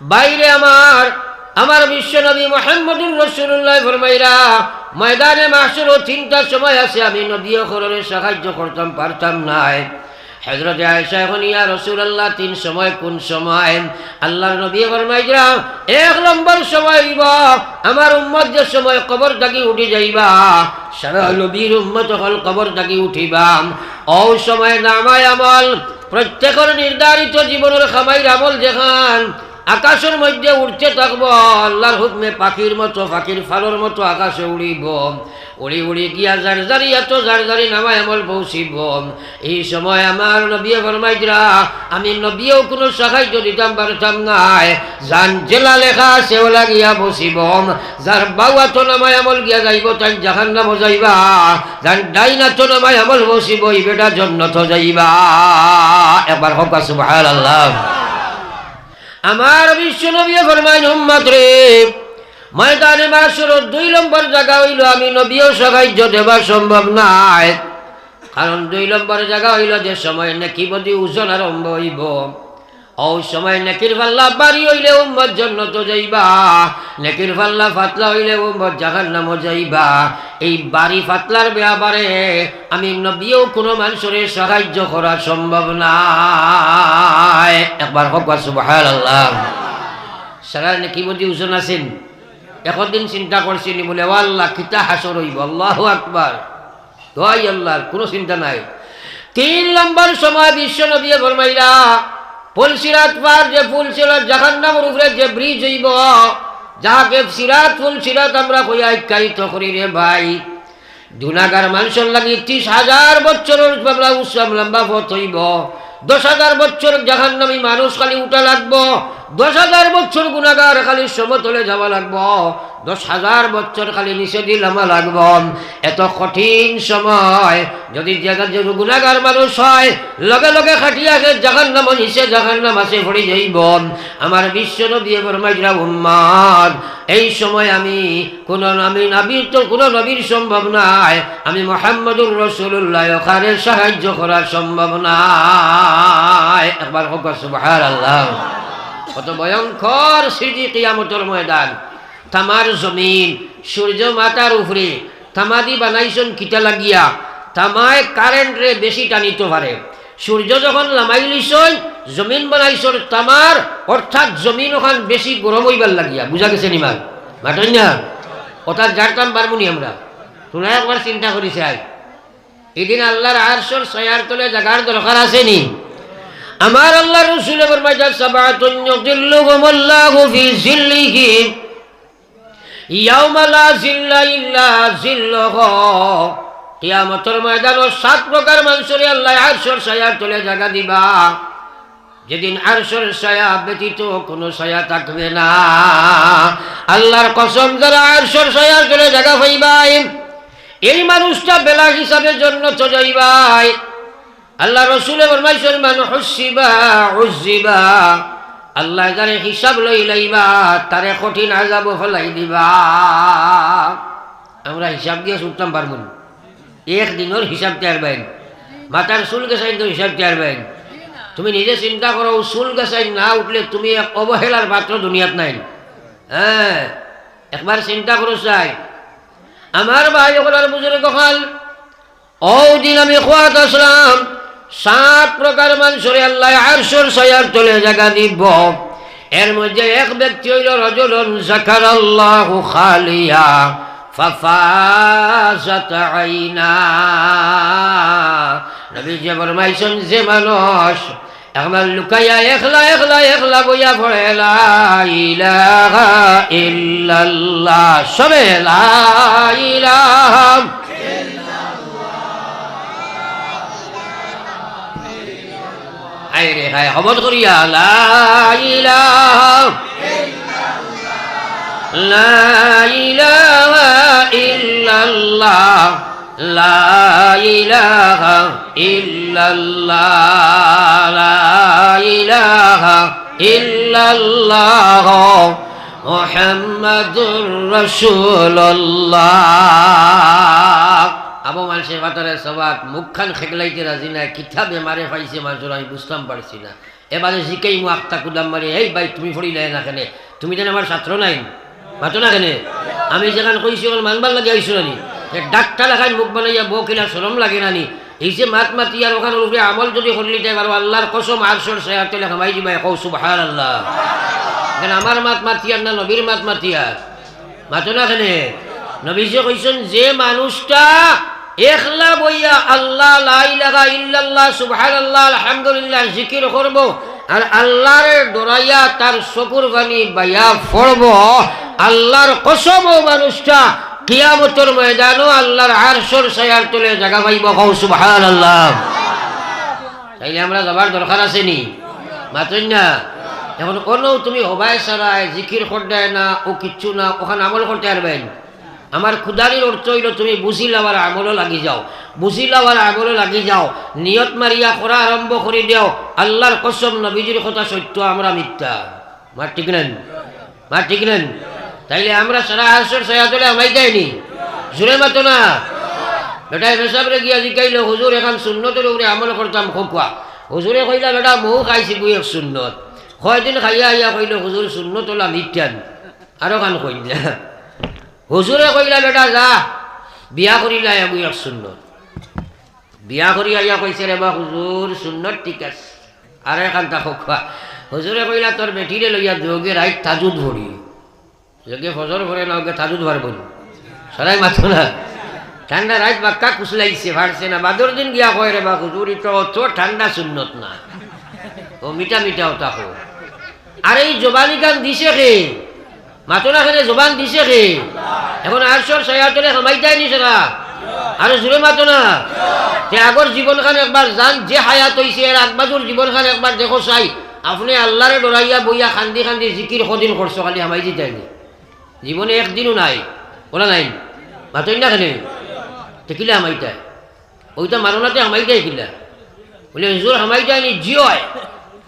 বাইরে আমার আমার বিশ্ব নবী মোহাম্মদুর রসুল্লাহ ফরমাইরা, ময়দানে মাসেরও তিনটার সময় আছে আমি নবী খরণে সাহায্য করতাম, পারতাম নাই হজরতে আয়সা এখন, ইয়া রসুল্লাহ তিন সময় কোন সময়? আল্লাহর নবী ফরমাইরা, এক নম্বর সময় হইব, আমার উম্মত যে সময় কবর থাকি উঠি যাইবা, সারা নবীর উম্মত হল কবর থাকি উঠিবা। ও সময় নামায় আমল, প্রত্যেকের নির্ধারিত জীবনের খামাইর আমল যেখান আকাশের মধ্যে উঠতে থাকব আল্লাহর হুকমে পাখির মতো, পাখির ফালোর মতো আকাশে উড়িব। উড়ি উড়ি গিয়া যার জারি এত যার জারি নামায় আমল পৌঁছিব এই সময় আমার নবী ফরমাইজরা আমি নবীও কোনো সাহায্য দিতাম পারতাম নাই যান জেলা লেখা সেওলা গিয়া বসিব। যার বাউয়া তো নামায় আমল গিয়া যাইব তাই জাহান নাম যাইবা। যান ডাইনা তো নামায় আমল বসিব, এই বেটা জন্য তো যাইবা। একবার হোক সুবাহ আল্লাহ আমার বিশ্ব নবী ফরমাইন, উম্মত রে। ময়দানে মাসের দুই নম্বর জায়গা হইল আমি নবীও সাহায্য দেওয়া সম্ভব নাই। কারণ দুই নম্বর জায়গা হইল যে সময় নাকি বদি ওজন আরম্ভ হইব। ও সময় নেকির পাল্লা বাড়ি হইলে উম্মত জন্য তো যাইবা। নেকির পাল্লা ফাতলা হইলে উম্মত জাহান নাম যাইবা। এই বাড়ি ফাতলার ব্যাপারে আমি নবীও কোনো মানুষের সাহায্য করা সম্ভব নাই। একবার হোক সুবাহাল আল্লাহ সারা নেকি বদি ওজন আছেন। একদিন চিন্তা করছিনি বলে, ও আল্লাহ, কিতা হাসর হইব? আল্লাহ আকবার। দোয়াই আল্লাহর, কোনো চিন্তা নাই। তিন নম্বর সময় বিশ্ব নবী ফরমাইরা ফুলসিরাত পার যে ফুলসিরাত জাহান্নামের উপরে যে ব্রিজ হইব, যাহাকে সিরাত ফুলসিরাত আমরা কইয়া ইকায়িত করি রে ভাই? দুনাগার মানুষের লাগি ত্রিশ হাজার বছরের বাবলা উৎসব লম্বা পথ হইব। দশ হাজার বছর জাহান্নামী মানুষ খালি উঠা লাগবো। দশ হাজার বছর গুণাগার খালি সমতলে যাওয়া লাগবো। দশ হাজার বছর খালি নিচে দিলামা লাগব। এত কঠিন সময়, যদি গুণাগার মানুষ হয়, লগে লগে খাটিয়াকে জাগান নাম নিচে জাগান নাম আছে ভরে যাইব। আমার বিশ্ব নবী ফরমাইরা উম্মাদ, এই সময় আমি কোন আমি নবীর তো কোনো নবীর সম্ভব নাই। আমি মোহাম্মদুর রসুল্লাহ ওখানে সাহায্য করা সম্ভব নাই। একবার হোক সুবহান আল্লাহ কত ভয়ঙ্কর সিজি কিয়ামতর ময়দান। তামার জমিন, সূর্য মাতার উপরে। তামাদি বানাইছন কিটা লাগিয়া, তামায় কারেন্ট রে বেশি টানিতে পারে। সূর্য যখন লামাই জমিন বানাইছর তামার, অর্থাৎ জমিন ওখান বেশি গরম হইবার লাগিয়া। বুঝা গেছে নিমার মাতন না? অর্থাৎ যার কাম পারবনি আমরা? তোমরা একবার চিন্তা করি চাই। এদিন আল্লাহর আরশর সয়ার তলে জাগার দরকার আছে নি? আমার আল্লাহ রসুল ফরমাইতা সাবাতুন ইউযিল্লুহুমুল্লাহু ফি জিল্লিহি। জিল্লা সাত মানুষের আল্লাহ দিবা। যেদিন আরশের ছায়া ব্যতীত কোনো ছায়া থাকবে না। আল্লাহর কসম যারা আরশের ছায়ার তলে জায়গা পাইবাই, এই মানুষটা বেলা হিসাবে জন্য তো যাইবাই। আল্লাহ রসুলে ফরমাইছেন, মান হুসিবা উজিবা আল্লাহ যারে হিসাব লই লইবা, তারে কঠিন আজাব ফলাই দিবা। আমরা হিসাব দিয়ে শুনতাম পারব না। একদিনের হিসাব টের বাইন মাথার চুল গেছাইন তো হিসাব টের বাইন তুমি নিজে চিন্তা করো, চুল গেছাইন না উঠলে তুমি এক অবহেলার পাত্র দুনিয়াত নাই। হ্যাঁ একবার চিন্তা করো চাই। আমার ভাই ওগুলার বুঝলে কখাল ও দিন আমি খোয়াত আসলাম সাত প্রকার মানুষের আল্লাহ আরশোর সয়ার তলে জায়গা দিব। এর মধ্যে এক ব্যক্তি হইল রজলন জাকার আল্লাহ খালিয়া ফাফাজাত আইনা। নবী যে ফরমাইছেন, যে মানুষ একবার লুকাইয়া একলা একলা একলা বইয়া পড়ে ইলাহা ইল্লাল্লাহ, সবে লা ইলাহা হায় রে হায় হবত করিয়া লা ইলাহা লা ইলাহা ইল্লাল্লাহ ইল্লাল্লাহ আবু মানুষের বাতারে সবাক মুখখান খেকলাইতে রাজি না কিতা বেমারে পাইছে মানুষের আমি বুঝতাম পারছি না। এবারে জিকেই মু আখতা কুদাম মারি, এই ভাই, তুমি ফড়িলে না কেনে? তুমি যেন আমার ছাত্র নাই, মাতো না কেনে? আমি যেখান কইছি, ওখানে মানবার লাগে আইসো নানি? ডাক্তার লাগাই মুখ বানাইয়া বউ কিনা সরম লাগে নানি? এই যে মাত মাতি আর ওখানে উপরে আমল যদি করলি তাই পারো, আল্লাহর কসম আরশোর সে তেলে খামাই দিবা কৌ সুবহান আল্লাহ এখানে আমার মাত মাতিয়ার না নবীর মাত মাতিয়ার মাতো না কেনে? নবীজি কইছেন, যে মানুষটা একলা বইয়া আল্লাহ লা ইলাহা ইল্লাল্লাহ, সুবহানাল্লাহ, আলহামদুলিল্লাহ জিকির করব আর আল্লাহর ডরাইয়া তার চকুর বাণী বাইয়া পড়ব। আল্লাহর কসম মানুষটা কিয়ামতের ময়দানও আল্লাহর আরশর ছায়ার তলে জায়গা পাইব কও সুবহানাল্লাহ। তাইলে আমরা যাবার দরকার আছে নি? মাতই না? এখন কোনো তুমি হবাই সারায় জিকির করতে না, ও কিচ্ছু না, ওখানে আমল করতে পারবেন। আমার খুদারির অর্থ হইল তুমি বুঝিলাও আর আমলও লাগি যাও। বুঝিলাও আর আমলও লাগি যাও। নিয়ত মারিয়া করা আরম্ভ করে দেও আল্লাহর কসম নবীজির কথা সত্য, আমরা মিথ্যা। মা ঠিক নেন? মা ঠিক নেন? তাইলে আমরা সারা আসর সয়াতলে আমাই দেয়নি জোরে মাতো না। বেটাই পেশাবরে গিয়া জিকাইল হুজুর এখন শূন্যতের উপরে আমল করতাম খোকা হুজুরে কইলা, বেটা মৌ খাইছি বুই এক শূন্যত কয়দিন খাইয়া আইয়া কইল হুজুর শূন্যত ওলা মিথ্যান। আরও কান কইলা হুজুরে কইলা, বেটা, যা। বিয়া করিলা বুই এক শূন্যত বিয়া করি আইয়া কইছে, রে বা হুজুর শূন্যত ঠিক আছে। আর এখান তা খোকা হুজুরে কইলা, তোর বেটিরে লইয়া যোগে রাইট তাজুদ ভরি। যোগে ফজর ভরে না ওকে তাজুদ ভার বলি। সরাই মাথো না? ঠান্ডা রাত বাক্কা কুসলাইছে ভাড়ছে না। বাদর দিন গিয়া কয়, রে বা হুজুর তো অত ঠান্ডা সুন্নত না। ও মিঠা ওটা হো আর, এই জবানি গান দিছে কে? মাতনা খেলে জবান দিছে কে? এখন আটশোর ছয়াতলে সমাই যায় নিছে না আর জোরে মাতো না যে আগর জীবন খান একবার জান, যে হায়াত হইছে এর আগবাজুর জীবন খান একবার দেখো চাই। আপনি আল্লাহরে ডরাইয়া বইয়া, খান্দি খান্দি জিকির সদিন করছ খালি হামাই দিতাইনি জীবনে একদিনও নাই। বলা নাই। মাতই না খানে? তেকিলা হামাইতায় ওইটা মারণাতে হামাইতাই কিলা। বলে হুজুর হামাইতায়নি জি হয়।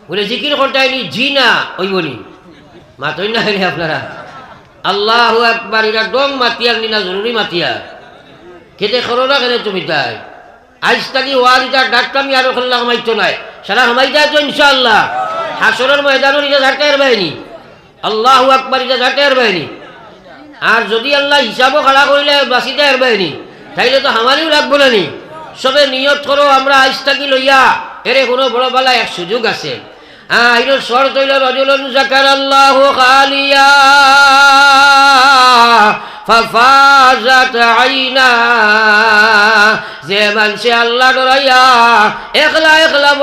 বলে জিকির করতায়নি জি না। ওইবনি মাতই না খানে আপনারা আল্লাহ একবার এরা ডং মাতিয়ার নিনা জরুরি মাতিয়ার খেতে করো না কেন তুমি তাই? তাকি ওয়ার ইটা ডাক্তামি আরও খেললা হামাইতো নাই। সারা হামাইতায় তো ইনশাআল্লাহ। হাসরের ময়দানের এটা ঝাড়তে আর বাইনি আল্লাহ আকবার এটা ঝাড়তে আর বাইনি আর যদি আল্লাহ হিসাবও খাড়া করিলে বাঁচিতে আর বাইনি তাইলে তো আমারও লাগবো না নি। সবে নিয়ত করো, আমরা থাকি লইয়া, এরে কোনো বড় বেলা এক সুযোগ আছে। আইনা। যে আল্লাহ একলা একলা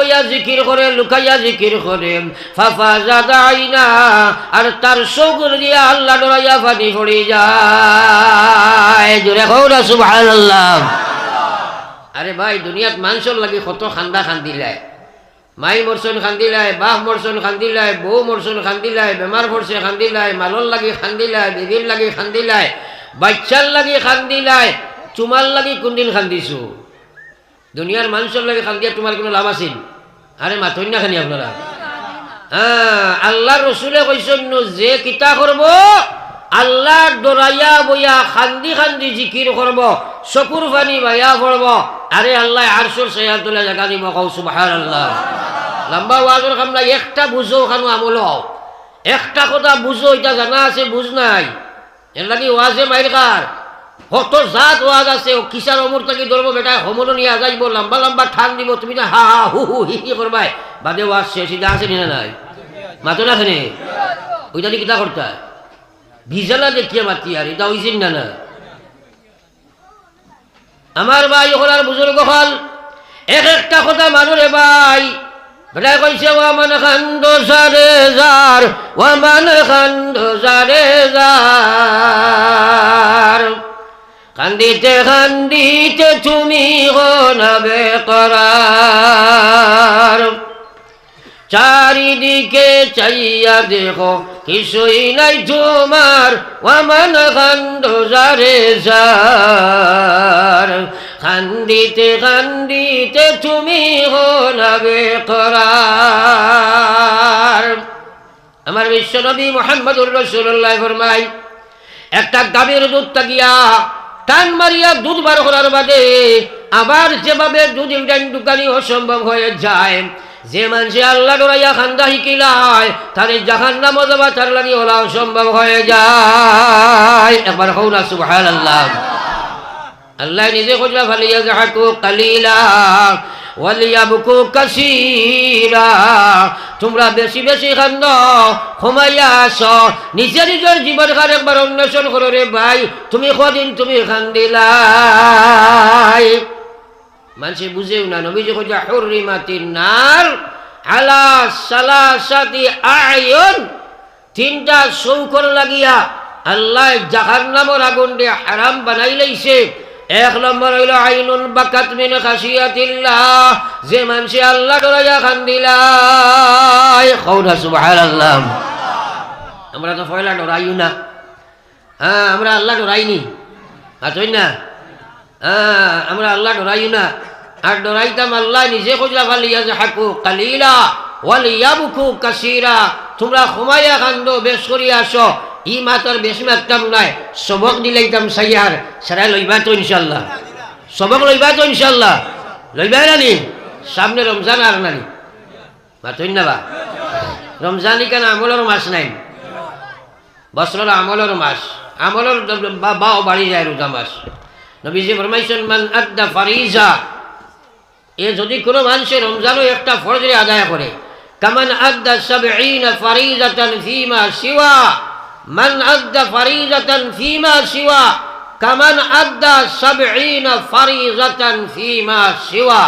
লুকাইয়া আইনা। আর তার চকুর দিয়া আল্লাহ ডরাইয়া ফানি পড়ে যায়। জোরে কৌরা আরে ভাই, দুনিয়াত মানুষের লাগি কত খান্দা খান্দিলাই মাই মরছন খান্দিলাই, বাপ মরছন খান্দিলাই, বউ মরছন খান্দিলাই বেমার পড়ছে খান্দিলাই মালর লাগি খান্দিলাই বিবির লাগি খান্দিলাই বাচ্চার লাগি খান্দিলাই তোমার লাগি কোনদিন খান্দিছো? দুনিয়ার মানুষের লাগি খান্দিয়া তোমার কোনো লাভ আছিল? আরে মাথই না খানি আপনারা হ্যাঁ আল্লাহ রসুলে কৈছেন যে কিতা করব আল্লাহ ডরাইয়া বইয়া খান্দি খান্দি জিকির করব চকুর পানি বাইয়া পড়ব আরে আল্লাহ, আরশোর সেয়া তোলে জাগা দিব আল্লাহ লম্বা ওয়াজের কামলা একটা বুঝো খানো আমল। হও একটা কথা বুঝো, এটা জানা আছে, বুঝ নাই। এর লাগি ওয়াজে মাইর কার? কত জাত ওয়াজ আছে কিসার অমর থাকি ধরব বেটা সমলো নিয়ে যাইব, লম্বা লম্বা ঠান দিব, তুমি না হা হা, হু হু, হি হি করবাই। বাদে ওয়াজ শেষ এটা আছে না নাই? মাতো না খানে? ওইটা দিয়ে কিতা করতা ভিজালা দেখিয়া মাতি, আর, এটা হইছেন না না? আমার ভাই হলার বুজুর্গ হল। এক একটা কথা মানুরে ভাই। বেটা কইছে ওয়ামান খান্দ যার যার কান্দিতে কান্দিতে তুমি হনাবে করার চারিদিকে চাইয়া দেখো, কিছুই নাই তোমার ওয়ামান খান্দ যারে যার। খান্দিতে খান্দিতে তুমি হনাবে করার আমার বিশ্বনবী মোহাম্মদুর রসুল্লাহ ফরমাই একটা গাভীর দুধ তাকিয়া টান মারিয়া দুধ বার করার বাদে আবার যেভাবে দুধ দোকানি অসম্ভব হয়ে যায়। যে মানুষে আল্লাহ ডরাইয়া খান্দা শিকিলায় তাদের জাহান নাম যাবা তার লাগি ওলা অসম্ভব হয়ে যায়। একবার হৌরা সুবহান আল্লাহ আল্লাহ নিজে খোঁজা ফালিয়া যাহাকু কালিলা, ওয়ালিয়াবকু কাসীরা। তোমরা বেশি বেশি খান্দ, ঘুমাইয়া আস। নিজে নিজের জীবন খান একবার অন্বেষণ করো রে ভাই, তুমি কদিন তুমি খান্দিলাই। মানুষে বুঝেও না নবীজি খোঁজা হুররিমাতিন নার আলা সালাসাতি আয়ন তিনটা চৌকর লাগিয়া আল্লাহ জাহার নামর আগুন দিয়ে হারাম বানাই লাইছে এক নম্বর হইল আইনুন বাকাত মিন খাসিয়াতিল্লাহ যে মানুষে আল্লাহ ডরাইয়া খান্দিলাই কৌনা সুবহানাল্লাহ আমরা তো পয়লা ডরাইও না হ্যাঁ আমরা আল্লাহ ডরাইনি আছই না আমরা আল্লাহ ডরাইও না। আর ডরাইতাম আল্লাহ নিজে খোঁজা ফালিয়া যে হাকু কালিলা ওয়ালিয়াবুকু কাসিরা। তোমরা ঘুমাইয়া কান্দো, বেশ করিয়া আসো। ই মাতর বেশি মারতাম নাই সবক দিলাইতাম সাইয়ার। সারা লইবা তো ইনশাল্লাহ সবক লইবা তো ইনশাল্লাহ লইবা নানি সামনে রমজান আর নানি মাতই না বা? রমজানি কেন আমলের মাস নাই? বছরের আমলের মাস। আমলের বাও বাড়ি যায় রোজা মাস। নবীজি ফরমাইছেন, মান আদ্দা ফারিজা। এ যদি কোনো মানুষের রমজানও একটা ফরজে আদায় করে, কামান আদ্দা সাবঈনা ফারিজাতান ফিমা সিওয়া মান আদ্দা ফারিজাতান ফিমা সিওয়া কামান আদ্দা সাবঈনা ফারিজাতান ফিমা সিওয়া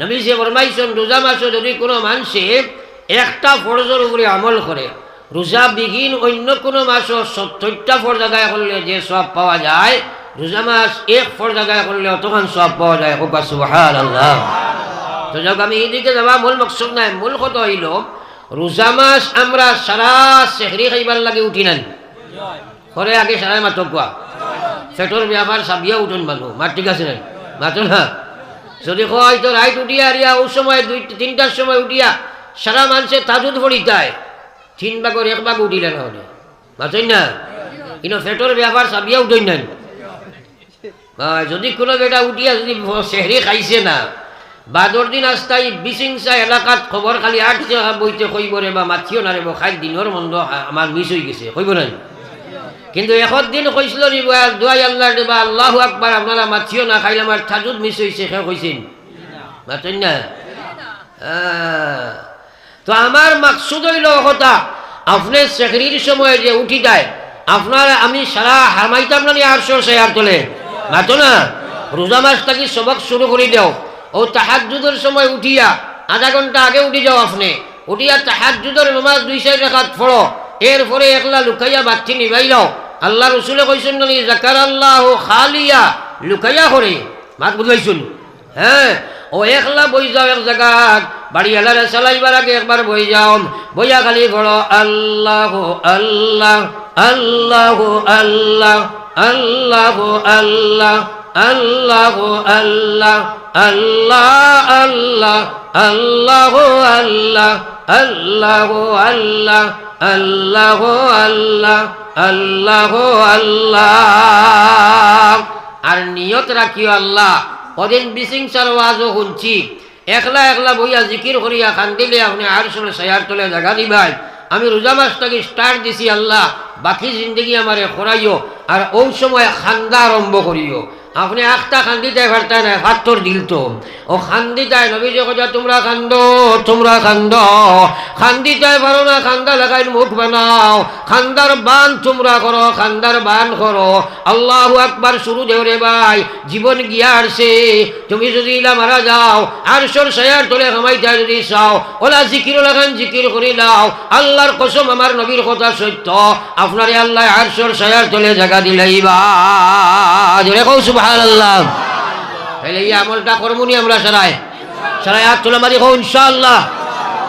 নবীজি ফরমাইছেন, রোজা মাসে যদি কোনো মানুষে একটা ফরজের উপরে আমল করে রোজা বিহীন অন্য কোনো মাসও সত্তরটা ফরজ আদায় করলে যে সব পাওয়া যায় রোজা মাস এক ফরজ আদায় করলে অতখান সব পাওয়া যায়। হোকা সুবহান আল্লাহ তো যাক, আমি এদিকে যাবা মূল মকসদ নাই, মূল কথা হইল রোজা মাস আমরা সারা চেহরি খাইবার লাগে উঠি নাই। ঘরে আগে সারাই মাতক কোয়া। পেটর ব্যাপার সাবিয়া উঠুন মানুষ মার ঠিক আছে নাই? মাতো না? যদি কয় তো রাইট উঠিয়া আরিয়া, ও সময় দুই, তিনটার সময় উঠিয়া সারা মানুষের তাজুদ পড়িতায় তিন ভাগর এক ভাগ উঠিলে না হলে মাতই না? কিন্তু পেটর ব্যাপার সাবিয়া উঠই নাই। যদি কোনো বেটা উঠিয়া যদি চেহরি খাইছে না বাদর দিন আস্তাই বিচিংসা এলাকাত খবর খালি আট বইতে কইব রে বা মাথিও না রে খাই দিনের মন্দ আমার মিস হয়ে গেছে কইব না কিন্তু এখন দিন কইছিল দোয়াই আল্লাহ দেবা, আল্লাহ আকবার আপনারা মাথিও না খাইলে আমার থাজুদ মিস হয়েছে সে কইছেন মাতই না? তো আমার মাকসুদ হইল কথা, আপনি চাকরির সময় যে উঠি যায় আপনার আমি সারা হারমাইতাম না আটশো শেয়ার তোলে। মাতো না, রোজা মাস থাকি সবক শুরু করে দেও। ও তাহাজুদের সময় উঠিয়া, আধা ঘণ্টা আগে উঠি যাও আপনি। উঠিয়া তাহাজুদের নমাজ দুই সাইড রেখাত ফড়ো এরপরে একলা লুকাইয়া বাচ্চি নিবাই লও। আল্লাহ রসুলে কইছেন নানি জাকার আল্লাহ খালিয়া লুকাইয়া করে মাত বুঝাইছুন? হ্যাঁ ও একলা বই যাও এক জায়গাত বাড়ি এলারে চালাইবার আগে একবার বই যাও। বইয়া খালি পড়ো, আল্লাহ আল্লাহ আল্লাহ আল্লাহ আল্লাহ আল্লাহ আল্লাহ আল্লাহ আল্লাহ আল্লাহ আল্লাহ আল্লাহ আল্লাহ আল্লাহ আল্লাহ আল্লাহ আল্লাহ আল্লাহ। আর নিয়ত রাখিও আল্লাহ ওদিন বিশিংসার ওয়াজও শুনছি। একলা একলা বইয়া জিকির করিয়া খান্দিলে আপনি আর সময় সায়ার তোলে জাগা দিবাই। আমি রোজা মাসটাকে স্টার্ট দিছি, আল্লাহ, বাকি জিন্দগি আমারে খরাইও, আর ওই সময় খান্দা আরম্ভ করিও। আপনি একটা খান্দিতায় পারতেন না ফাত্তর দিল তো। ও খান্দিতায় নবী যে কথা তোমরা কান্দ তোমরা কান্দ খান্দিতায় পারো না, খান্দা লাগাই মুখ বানাও। খান্দার বান তোমরা করো, খান্দার বান করো। আল্লাহ আকবার, শুরু দেও রে ভাই, জীবন গিয়া আসছে তুমি যদি ইলা মারা যাও, আর সর সায়ার তোলে হামাইতা যদি চাও। ওলা জিকির লাগান জিকির করে লাও আল্লাহর কসম আমার নবীর কথা সত্য। আপনারে আল্লাহ আর সর সায়ার তোলে জায়গা দিলাইবা জোরে কৌ সুবহানাল্লাহ। তাহলে এই আমলটা করমুনি আমরা সারাই সারাই হাত তুলে মারি কৌ ইনশাআল্লাহ।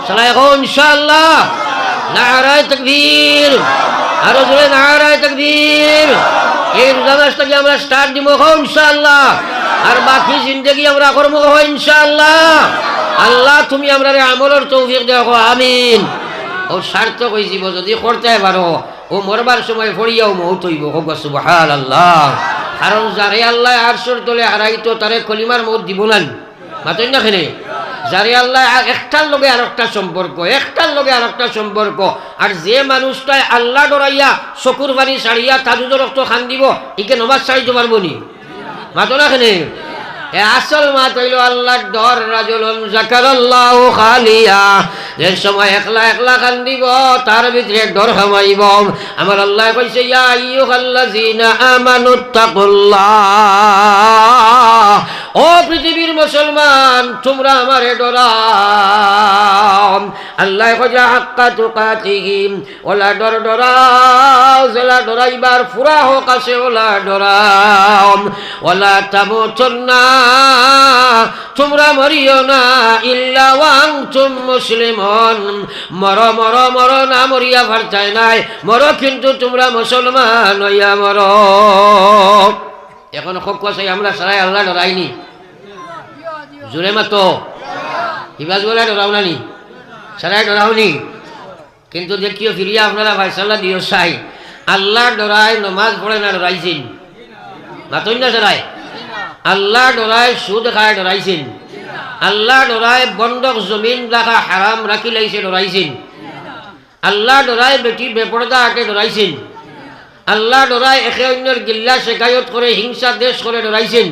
সারাই কৌ ইনশাআল্লাহ। নারায় তকবীর। আরও জোরে নারায় তকবীর। এই রোজা আমরা স্টার্ট দিব কৌ ইনশাআল্লাহ। আর বাকি জিন্দগি আমরা করব কৌ ইনশাআল্লাহ। আল্লাহ তুমি আমরা আমলের তৌফিক দেখো আমিন। ও সার্থক হয়ে যাব যদি করতে পারো। ও মরবার সময় ফড়িয়াও মৌত হইব হোক সুবহান আল্লাহ কারণ যারে আল্লাহ আরশোর তলে হারাইতো, তারে কলিমার মত দিব না মাতেন না খেলে? যারে আল্লাহ একটার লগে আর একটা সম্পর্ক, একটার লগে আর একটা সম্পর্ক। আর যে মানুষটাই আল্লাহ ডরাইয়া চকুর বাড়ি সারিয়া তাজুদের রক্ত খান দিব ইকে নমাজ সারিতে পারব নি। মাতো না এ আসল মাত হইল আল্লাহর ডর রাজলন জাকারাল্লাহ খালিয়া। যে সময় একলা একলা খান দিব তার ভিতরে ডর হামাইব। আমার আল্লাহ কইছে, ইয়া আইয়ুহাল্লাযিনা আমানুত্তাকুল্লাহ ও পৃথিবীর মুসলমান, তোমরা আমারে ডরাও। আল্লাহ কজা হাক্কা তুকাতিহি, ওলা ডর ডরাও জেলা ডরাইবার ফুরা হোক আছে ওলা ডরাও। ওলা তামুতুন্না তোমরা মরিও না, ইল্লা ওয়াং তুম মুসলিমন। মর মর মর, না মরিয়া ভারতায় নাই। মর কিন্তু তোমরা মুসলমান হইয়া মর। এখন খোক আছে আমরা সারাই আল্লাহ ডরাইনি। জোরে মাতো। হিবাজ বলে ডরাও নানি। সারাই ডরাওনি। কিন্তু দেখিও ফিরিয়া আপনারা ভাইসাল্লাহ দিও চাই আল্লাহ ডরাই নমাজ পড়ে না ডরাইছেন। মাতই না সারাই। আল্লাহ ডরাই সুদ খায় ডরাইছেন আল্লাহ ডরাই বন্ধক জমিন রাখা হারাম রাখি লাইছে ডরাইছেন আল্লাহ ডরাই বেটি বেপরদা আটে ডরাইছেন আল্লাহ ডরাই একে অন্যের গিল্লা শেখায়ত করে হিংসা দেশ করে ডরাইছেন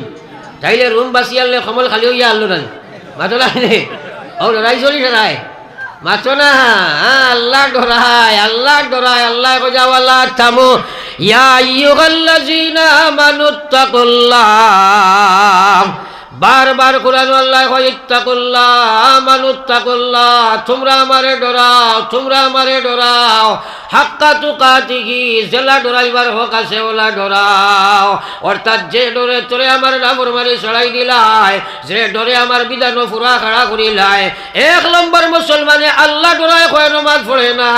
তাইলে রুম বাসি আনলে কমল খালি হইয়া আনলো না? মাতো না ও ডরাই চলি মাতো না আল্লাহ ডরাই আল্লাহ ডরাই, আল্লাহ গজাওয়ালা থামো ইয়া আইয়ুহাল্লাযীনা আমানুত্তাকুল্লাহ বারবার কোরআন আল্লাহ ইত্তাকুল্লাহ তোমরা আমারে ডরাও, তোমরা আমারে ডরাও। হাক্কা তুকাতিহি, জেলা ডরাইবার হোক আছে, ওলা ডরাও। অর্থাৎ যে ডরে তোরে আমার নামর মারি চড়াই দিলাই, যে ডরে আমার বিধান ফুরা খাড়া করিলাই। এক নম্বর মুসলমানে আল্লাহ ডরাই কয়, নমাজ পড়ে না।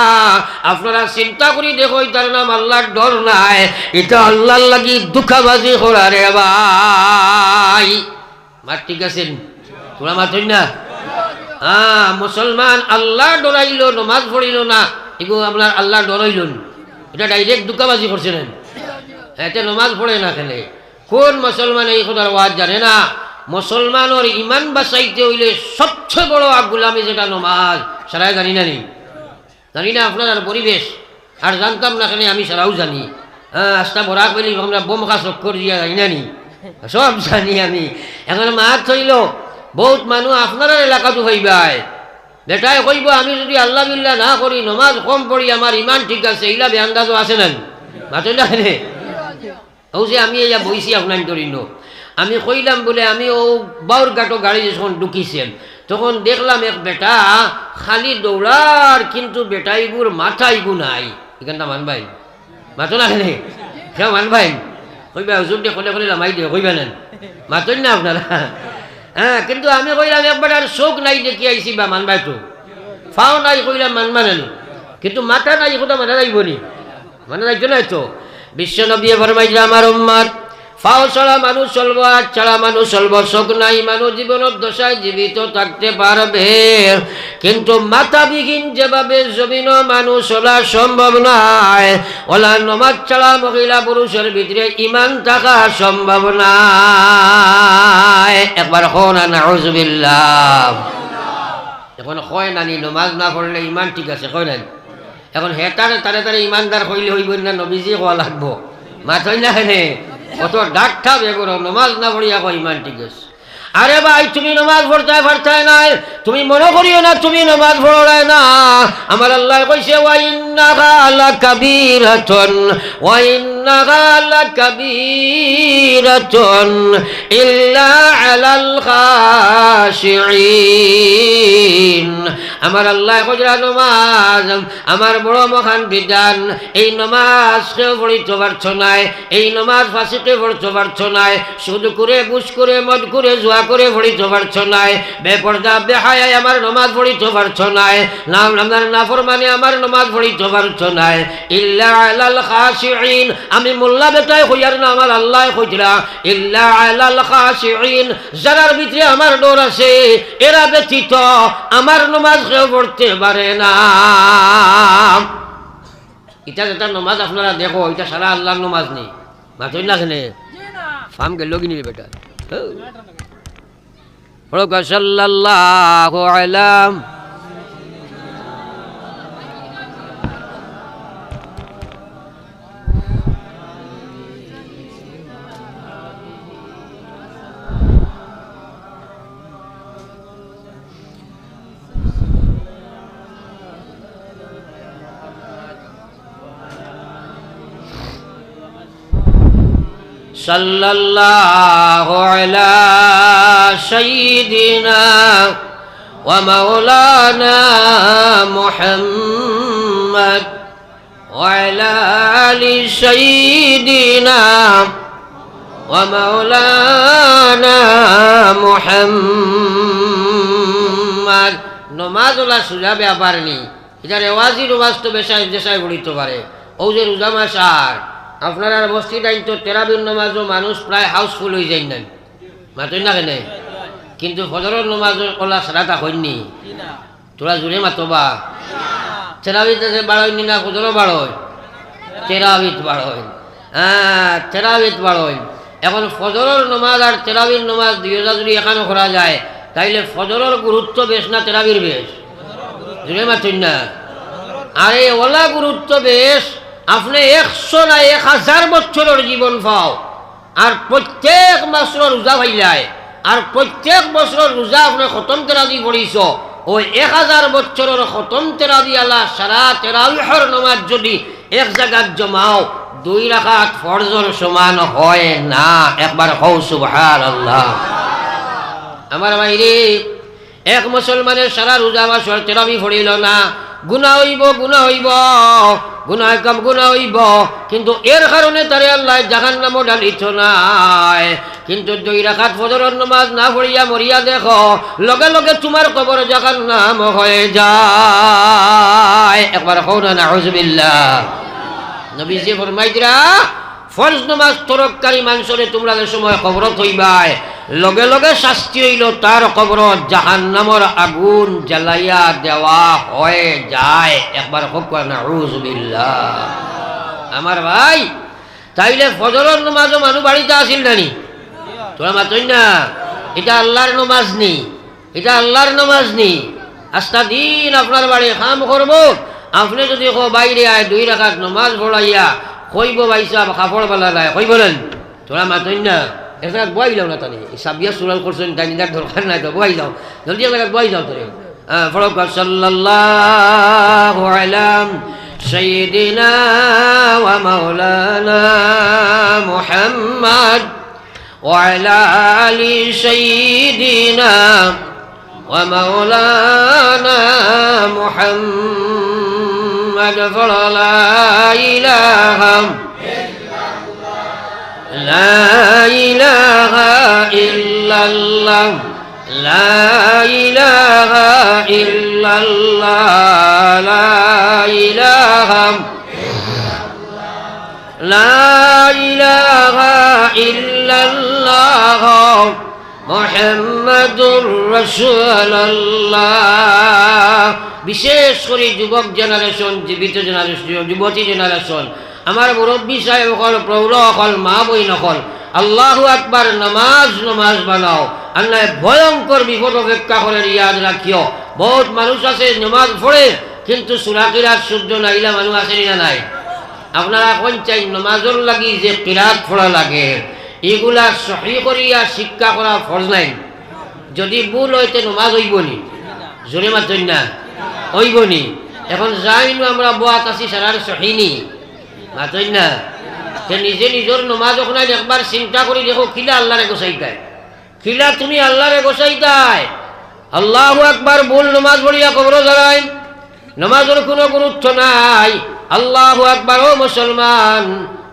আপনারা চিন্তা করি দেখো তার নাম আল্লাহর ডর নাই। এটা আল্লাহর লাগি দুঃখাবাজি করারে ভাই। মার ঠিক আছেন তোরা মাতই না? হ্যাঁ মুসলমান আল্লাহ ডরাইল, নমাজ পড়িল না। এগুলো আপনার আল্লাহ ডরাইল এটা ডাইরেক্ট দুঃখাবাজি করছিলেন। এতে নমাজ পড়ে না খেলে। কোন মুসলমান এই কথার ওয়াজ জানে না? মুসলমানের ইমান বাঁচাইতে হইলে সবচেয়ে বড় গুলামি যেটা নমাজ সারাই জানি না নি। জানি না আপনার পরিবেশ। আর জানতাম না কেন, আমি সারাও জানি। হ্যাঁ আস্তা ভরা পেলি আমরা বোম চক্কর দিয়া জানি না নি। সব জানি আমি। এখন মাত হইল, বহুত মানুষ আপনার এলাকাতো হইবাই। বেটাই কইব, আমি যদি আল্লাহ বিল্লাহ না করি, নমাজ কম পড়ি, আমার ইমান ঠিক আছে এইলা বেআন্দাজও আছে না মাতই না রে ও যে আমি এয়া বইছি আপনার করিল আমি কইলাম বলে, আমি ও বাউর গাটো গাড়ি যখন ঢুকিছেন, তখন দেখলাম এক বেটা খালি দৌড়ার, কিন্তু বেটাইগুর মাথাইগু নাই। এখানটা মানবাই? মাতো না রে সে মানবাই? কইবা, হুজুর দিয়ে কলে কলে নামাই দিয়ে কইবা নেন। মাতই না আপনারা? হ্যাঁ কিন্তু আমি কইলাম, একবার আর চোখ নাই দেখি আইছি বা মানবাই তো। ফাও নাই কইলাম, মানবা নেন। কিন্তু মাথা নাই কোথাও মানা যাইব নি মানা যাইতো নাই তো। বিশ্ব নবীয়ে ফরমাইছে, আমার উম্মার ফাও ছাড়া মানুষ চলবো আর ছাড়া মানুষ চলবো, চোখ নাই মানুষ জীবনের দশায় জীবিত থাকতে পারবে কিন্তু মাথাবিহীন যেভাবে জমিন মানুষ চলা সম্ভব নয় ওলা নমাজ ছাড়া মহিলা পুরুষের ভিতরে ইমান থাকা সম্ভব নয় একবার হন নাউজুবিল্লাহ। এখন হয় নানি, নমাজ না পড়লে ইমান ঠিক আছে হয় নানি। এখন হেতারে তারে তারে ইমানদার হইলে হইব না নবীজি হওয়া লাগবো। মাথই না হেনে কত ডাক্তার বেগুন নমাজ না পড়িয়া কয় ইমান ঠিক আছে আরে ভাই, তুমি নমাজ পড়তে পারতাই নাই। তুমি মনে করিও না, তুমি নমাজ পড়ায় না। আমার আল্লাহ কইছে ওয়াইন্নাহা লাকাবীরাতুন ওয়াইন্নাহা লাকাবীরাতুন ইল্লা আলাল খাশিঈন। আমার আল্লাহ কইরা নমাজ, আমার বড় মহান বিধান। এই নমাজ কেউ পড়িতে পারছ নাই, এই নমাজ ফাঁসিতে পড়তে পারছ নাই শুধু করে বুঝ করে, মদ করে, জোয়া করে পড়িতে পারছ নাই, বেপর্দা বেহায় আমার নমাজ পড়িতে পারছ নাই, নাম আমার নাফরমানে আমার নমাজ পড়িতে পারছ নাই। ইল্লা আলাল খাশিঈন, আমি মোল্লা বেটায় হইয়ার না আমার আল্লাহ কইরা ইল্লা আলাল খাশিঈন, যারার ভিতরে আমার ডর আছে, এরা ব্যতীত আমার নমাজ কেউ পড়তে পারে না। এটা যেটা নমাজ আপনারা দেখো, এটা সারা আল্লাহর নমাজ নেই। মাথায় না? খেলে ফার্ম গেল কিনি বেটা? হৌ। পড়ুক সাল্লাল্লাহু আলাম। صلى الله على سيدنا ومولانا محمد وعلى آل سيدنا ومولانا محمد নমাজ ওলা সুজাবে পারেনি এটা রেওয়াজি নমাজ তো বেশায় দেশায় গড়িতে পারে ও যে রোজা মাস আর আপনার আর মসজিদ আইন তো তেরাবির নমাজও মানুষ প্রায় হাউসফুল হয়ে যায় নাই। মাতই না কেনে? কিন্তু ফজরের নমাজ ওলা সারাটা হয়নি। তোরা জোরে মাতবা। তেরাবিতে যে বাড়য়নি না ফজরও বাড়য় তেরাবিত বাড়য় হ্যাঁ তেরাবিত বাড়য় এখন ফজরের নমাজ আর তেরাবির নমাজ দুই হাজার যদি এখানে করা যায় তাইলে ফজরের গুরুত্ব বেশ না তেরাবির বেশ? জোরে মাতই না। আরে ওলা গুরুত্ব বেশ। আপনি একশো না এক হাজার বছরের জীবন পাও। আর প্রত্যেক মাসের রোজা যায় আর প্রত্যেক বছরের রোজা আপনি খতম তেরাদি পড়িছ ওই এক হাজার বছরের খতম তেরাদি আলা সারা তেরাবিহর নমাজ যদি এক জায়গাত জমাও, দুই রাখাত ফরজর সমান হয় না? একবার হৌ সুবহান আল্লাহ আমার বাইরে এক মুসলমানের সারা রোজা মাসর তেরাবি ফড়িল না? গুণা হইব গুণা হইব। গুনা কাম, গুণা হইব। কিন্তু এর কারণে তারে আল্লাহ জাহান নামও ডালিত নাই। কিন্তু দুই রাখাত ফজরের নমাজ না পড়িয়া মরিয়া দেখো, লগে লগে তোমার কবর জাহান নাম হয়ে যায়। একবার হও না হজবিল্লা নবীজি ফরমাইতরা ফরজ নমাজ তরককারী মানুষরে তোমরা যে সময় কবর হইবাই লগে লগে শাস্তি হইল তার কবর জাহান নামর আগুন জ্বালাইয়া দেওয়া হয়ে যায়। একবার হোক নাউজুবিল্লাহ আমার ভাই, তাইলে ফজরের নমাজও মানুষ বাড়িতে আসিল নানি? তোরা মাতই না, এটা আল্লাহর নমাজ নি, এটা আল্লাহর নমাজ নি। আস্তা দিন আপনার বাড়ি কাম করব। আপনি যদি বাইরে আয়, দুই রাখাত নমাজ পড়াইয়া কইব ভাই সাহেব কাপড় বেলা নাই কইব নেন তোরা মাতই না এখানে বই যাও না তানি সাবিয়া সুরাল করছেন তাই নিজার দরকার নাই তো বই যাও জলদি এলাকাত বই যাও তোরে ফরক সাল্লাল্লাহু আলাম سيدنا ومولانا محمد وعلى آل سيدنا ومولانا محمد محمد فلا إله لا إله إلا الله. لا إله إلا الله. لا إله لا إله إلا الله. محمد বিশেষ করে যুবক জেনারেশন, জীবিত জেনারেশন, যুবতী জেনারেশন, আমার মুরব্বী সাহেব অকল প্রৌঢ় অকল মা বই নকল আল্লাহু আকবার, নামাজ, নমাজ বানাও। আল্লাহ ভয়ঙ্কর বিপদ অপেক্ষা করে ইয়াদ রাখিও। বহুত মানুষ আছে, নমাজ পড়ে, কিন্তু সুরাকিরাত শুদ্ধ নাইলা মানুষ আছে না নাই? আপনারা কোন চাই নমাজর লাগি যে কিরাত পড়া লাগে, এগুলা সহি করিয়া শিক্ষা করা ফরজ নাই। যদি ভুল হইতে নমাজ হইব নি। জোরে মাতই হইব নি। এখন যাইনো আমরা বোয়াত আছি, সারার সহিনি মাতই না সে নিজে নিজের নমাজ ওখানে একবার চিন্তা করি দেখো কিলা আল্লাহরে গোসাইতায় কিলা তুমি আল্লাহরে গোসাইতায় আল্লাহ একবার ভুল নমাজ পড়িয়া কবর দাঁড়ায় নমাজের কোনো গুরুত্ব নাই। আল্লাহ একবার ও মুসলমান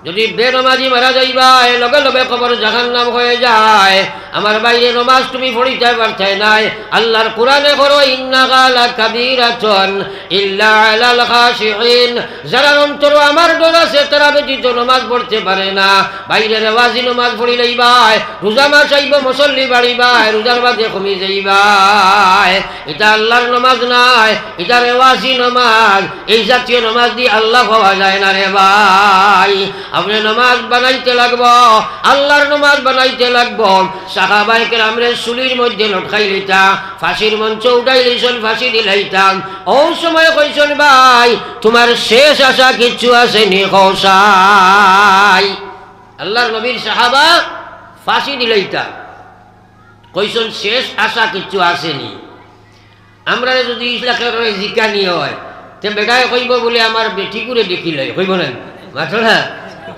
যদি বেনমাজি মারা যাইবাই লগে লগে খবর জাহান নাম হয়ে যায়। আমার বাইরে নমাজ তুমি পড়িতে পারতে নাই। আল্লাহর কোরআনে করো, ইন্না গালা কাবীরাতুন ইল্লা যারা অন্তর আমার ডর আছে, তারা ব্যতীত নমাজ পড়তে পারে না। বাইরে রেওয়াজি নমাজ পড়ি রোজা মাস আইব, মুসল্লি রোজার কমি এটা আল্লাহর নমাজ নাই, এটা রেওয়াজি নমাজ। এই জাতীয় নমাজ দিয়ে আল্লাহ পাওয়া যায় না রে ভাই। আপনি নমাজ বানাইতে লাগব, আল্লাহর নমাজ বানাইতে লাগব। সাহাবাইকের আমরা চুলির মধ্যে লটকাই লইতা ফাঁসির মঞ্চ উঠাই লইছন ফাঁসি দিলাইতাম। ও সময় কইছন, ভাই, তোমার শেষ আশা কিচ্ছু আছে নি কৌশাই আল্লাহর নবীর সাহাবা ফাঁসি দিলাইতা। কইছন, শেষ আশা কিচ্ছু আসেনি আমরা যদি ইসলাকের জিকানি হয়, তে বেটাই কইব বলে আমার বেটি করে দেখিলে কইব না? মাথো না?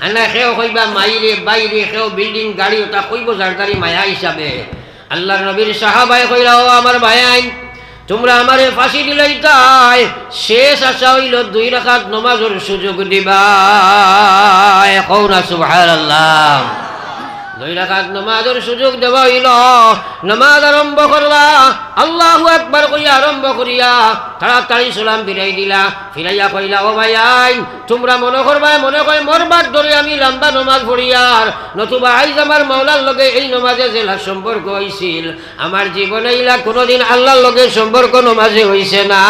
আনা সেও কইবা, মাইরে বাইরে সেও বিল্ডিং গাড়ি, ওটা কইব জারদারি মায়া হিসাবে। আল্লাহ নবীর সাহাবাই কইলা, ও আমার ভাইয়াইন, তোমরা আমারে ফাঁসি দিলাই তাই, শেষ আশা হইল দুই রাখাত নমাজের সুযোগ দিবা কৌ না, সুবহানাল্লাহ। দুই রাখাত নমাজের সুযোগ দেওয়া হইল নমাজ আরম্ভ করলা, আল্লাহু একবার কইয়া আরম্ভ করিয়া তাড়াতাড়ি সালাম ফিরাই দিলা। ফিরাইয়া কইলা, ও ভাই আইন, তোমরা মনে করবা, মনে কয় মরবার ধরে আমি লম্বা নমাজ পড়িয়ার নতুবা আইজ আমার মাওলার লগে এই নমাজে জেলা সম্পর্ক হয়েছিল আমার জীবনে ইলা কোনোদিন আল্লাহর লগে সম্পর্ক নমাজে হইছে না।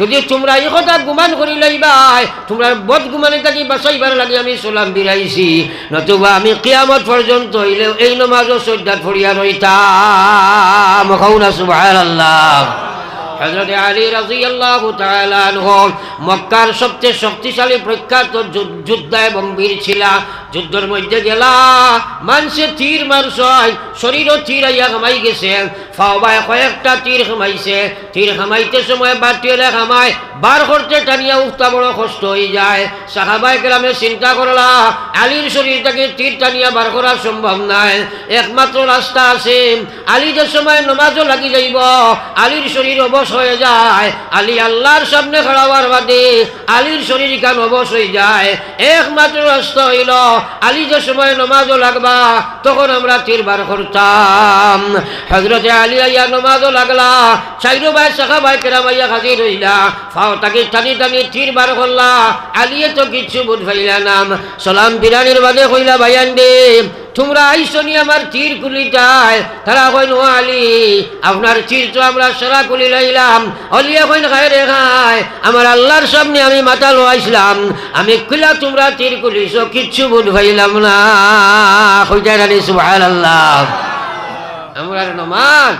যদি তোমরা এই কথা গুমান করি লইবাই, তোমরা বদ গুমানে থাকি বাঁচাইবার লাগে আমি সালাম বিরাইছি নতুবা আমি কিয়ামত পর্যন্ত হইলেও এই নমাজও সজ্জাত ফরিয়া রইতাম কৌনা সুবহানাল্লাহ। হজরত আলী রাজি আল্লাহ মক্কার সবচেয়ে শক্তিশালী প্রখ্যাত যোদ্ধা এবং বীর ছিলা। যুদ্ধের মধ্যে গেলা, মানুষে তীর মারছ শরীরও তীর আইয়া খামাই গেছে। ফাওবায় কয়েকটা তীর খামাইছে তীর খামাইতে সময় বাটিয়ে খামায় বার করতে টানিয়া উঠতা বড় কষ্ট হয়ে যায়। সাহাবাই গ্রামে চিন্তা করলা, আলীর শরীর থেকে তীর টানিয়া বার করা সম্ভব নাই। একমাত্র রাস্তা আছে। আলী যে সময় নমাজও লাগি যাইব, আলীর শরীর অবশ হয়ে যায়। আলী আল্লাহর সামনে খাড়াবার বাদে আলীর শরীর কান অবশ হয়ে যায়? একমাত্র রাস্তা হইল, আলী যে সময় নমাজও লাগবা, তখন আমরা তীর বার করতাম। হজরতে আলী আইয়া নমাজও লাগলা, চাইরো ভাই শাখা ভাই, কেরাম আইয়া হাজির হইলা। ফাও তাকে টানি টানি তীর বার করলা, আলিয়ে তো কিচ্ছু বুধ ভাইলা নাম। সালাম বিরানির বাদে কইলা ভাইয়ান দে তোমরা আইসনি আমার তীর কুলি যায় তারা কইন ও আলী, আপনার তীর তো আমরা সারা কুলি লইলাম। অলিয়া কইন খায় রে খায় আমার আল্লাহর সামনে আমি মাথা লোয়াইছিলাম। আমি কুলা তোমরা তীর সো কিচ্ছু বুধ ভাইলাম না। কইটা রানি সুবহানাল্লাহ। আমরা নমাজ।